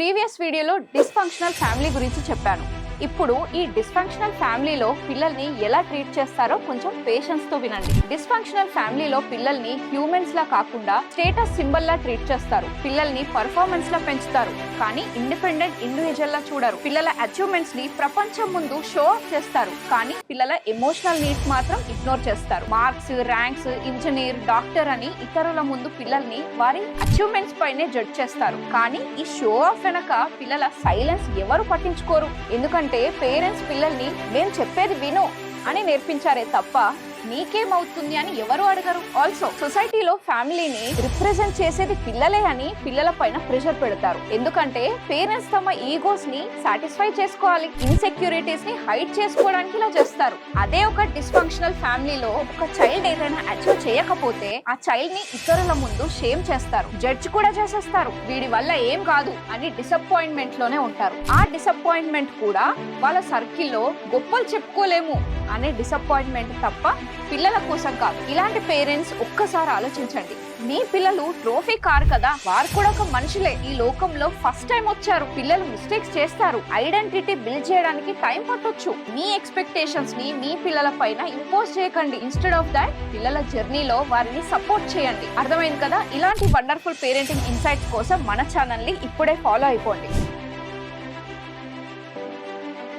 Previous వీడియోలో dysfunctional family గురించి చెప్పాను. ఇప్పుడు ఈ డిస్ఫంక్షనల్ ఫ్యామిలీలో పిల్లల్ని ఎలా ట్రీట్ చేస్తారో కొంచెం పేషెన్స్తో వినండి. డిస్ఫంక్షనల్ ఫ్యామిలీలో పిల్లల్ని హ్యూమన్స్ లా కాకుండా స్టేటస్ సింబల్ లా ట్రీట్ చేస్తారు. పిల్లల్ని పర్ఫార్మెన్స్ లా పెంచుతారు. కానీ ఇండిపెండెంట్ ఇండివిజువల్ లా చూడరు. పిల్లల అచీవ్మెంట్స్ని ప్రపంచం ముందు షో ఆఫ్ చేస్తారు. కానీ పిల్లల ఎమోషనల్ నీడ్స్ మాత్రం ఇగ్నోర్ చేస్తారు. మార్క్స్ ర్యాంక్స్ ఇంజనీర్ డాక్టర్ అని ఇతరుల ముందు పిల్లల్ని వారి అచీవ్మెంట్స్ పైనే జడ్జ్ చేస్తారు. కానీ ఈ షో ఆఫ్ గనక పిల్లల సైలెన్స్ ఎవరు పట్టించుకోరు? ఎందుకంటే పేరెంట్స్ పిల్లల్ని మేము చెప్పేది విను అని నేర్పించారే తప్ప నీకేమవుతుంది అని ఎవరు అడగరు. ఆల్సో సొసైటీలో ఫ్యామిలీని రిప్రజెంట్ చేసేది పిల్లలే అని పిల్లల పైన ప్రెషర్ పెడతారు. ఎందుకంటే పేరెంట్స్ తమ ఈగోస్ని సాటిస్ఫై చేసుకోవాలి. ఇన్సెక్యూరిటీస్ని హైడ్ చేసుకోవడానికి ఇలా చేస్తారు. అదే ఒక డిస్ఫంక్షనల్ ఫ్యామిలీలో ఒక చైల్డ్ ఏదైనా అచీవ్ చేయకపోతే ఆ చైల్డ్ని ఇతరుల ముందు షేమ్ చేస్తారు. జడ్జ్ కూడా చేసేస్తారు. వీడి వల్ల ఏం కాదు అని డిసప్పాయింట్మెంట్లోనే ఉంటారు. ఆ డిసప్పాయింట్మెంట్ కూడా వాళ్ళ సర్కిల్లో గొప్పలు చెప్పుకోలేము. అనే డిసప్పాయింట్మెంట్ తప్ప పిల్లల కోసం కాదు. ఇలాంటి పేరెంట్స్ ఒక్కసారి ఆలోచించండి. మీ పిల్లలు ట్రోఫీ కారు కదా వారు కూడా ఒక మనుషులే. ఈ లోకంలో ఫస్ట్ టైం వచ్చారు. పిల్లలు మిస్టేక్స్ చేస్తారు. ఐడెంటిటీ బిల్డ్ చేయడానికి టైం పట్టొచ్చు. మీ ఎక్స్పెక్టేషన్స్ని మీ పిల్లల పైన ఇంపోజ్ చేయకండి. ఇన్స్టెడ్ ఆఫ్ దాట్ పిల్లల జర్నీలో వారిని సపోర్ట్ చేయండి. అర్థమైంది కదా? ఇలాంటి వండర్ఫుల్ పేరెంటింగ్ ఇన్సైట్స్ కోసం మన ఛానల్ని ఇప్పుడే ఫాలో అయిపోండి.